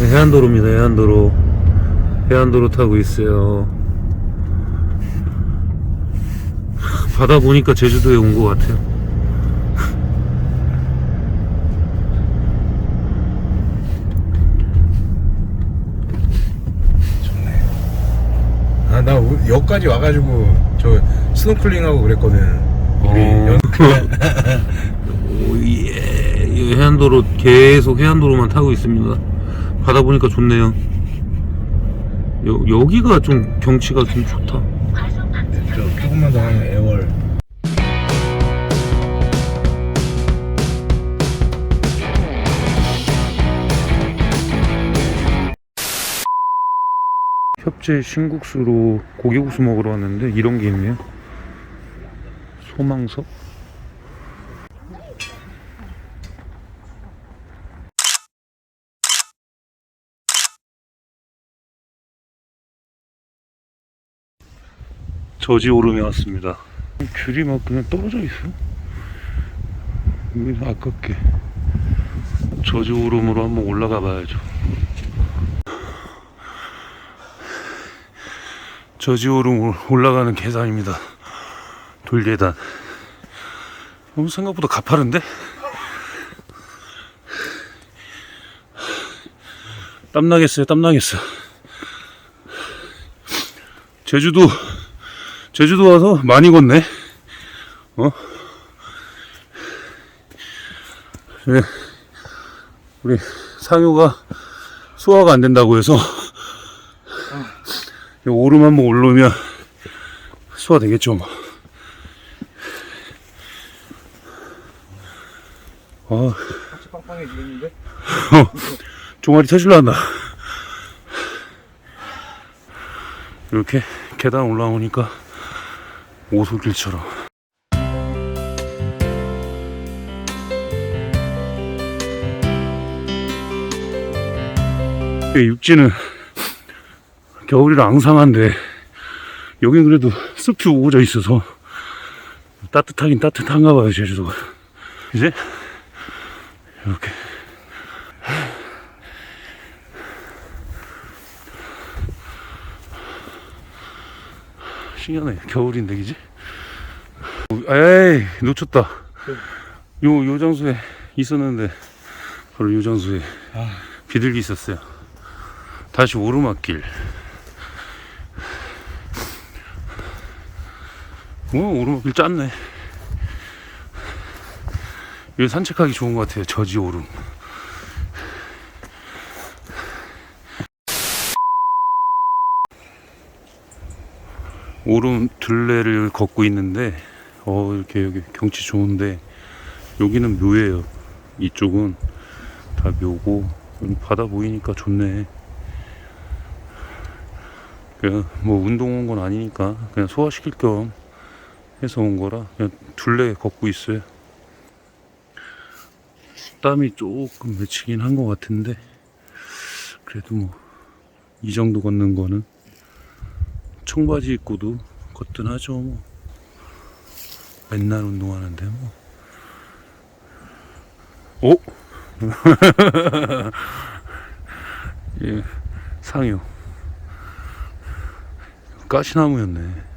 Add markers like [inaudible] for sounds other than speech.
네, 해안도로입니다. 해안도로. 해안도로 타고 있어요. 바다 보니까 제주도에 온 것 같아요. 좋네. 아, 나 우- 여기까지 와가지고 저 스노클링하고 그랬거든. 우리 어. 연... [laughs] 오, 예. 이 해안도로 계속 해안도로만 타고 있습니다. 바다 보니까 좋네요. 여, 여기가 좀 경치가 좀 좋다. 저 조금만 더 하면 애월. 협재 신국수로 고기국수 먹으러 왔는데 이런 게 있네요. 소망석? 저지 오름에 왔습니다. 귤이 막 그냥 떨어져 있어. 아깝게 저지 오름으로 한번 올라가 봐야죠. 저지 오름 올라가는 계단입니다. 돌계단. 어, 생각보다 가파른데? 땀나겠어요, 땀나겠어. 제주도, 제주도 와서 많이 걷네. 어? 네. 우리 상효가 소화가 안 된다고 해서 이 오름 한번 올라오면 소화 되겠죠 뭐. 아, 빵빵해지겠는데? 종아리 터질라 한다. 이렇게 계단 올라오니까 오솔길처럼. 이 육지는 겨울이라 앙상한데 여긴 그래도 숲이 우거져 있어서 따뜻하긴 따뜻한가 봐요 제주도가. 이제? 이렇게 신기하네 겨울인데 그지? 에이 놓쳤다. 요, 요 장소에 있었는데 바로 요 장소에 아. 비둘기 있었어요. 다시 오르막길. 뭐 오르막길 짰네. 여기 산책하기 좋은 것 같아요. 저지 오름 오름 둘레를 걷고 있는데 어 이렇게 여기 경치 좋은데 여기는 묘예요. 이쪽은 다 묘고 바다 보이니까 좋네. 그냥 뭐 운동 온 건 아니니까 그냥 소화시킬 겸 해서 온 거라 그냥 둘레 걷고 있어요. 땀이 조금 맺히긴 한 것 같은데 그래도 뭐 이 정도 걷는 거는 청바지 입고도 거뜬하죠 뭐. 맨날 운동하는데 뭐. 오? [laughs] 예, 상유 가시나무였네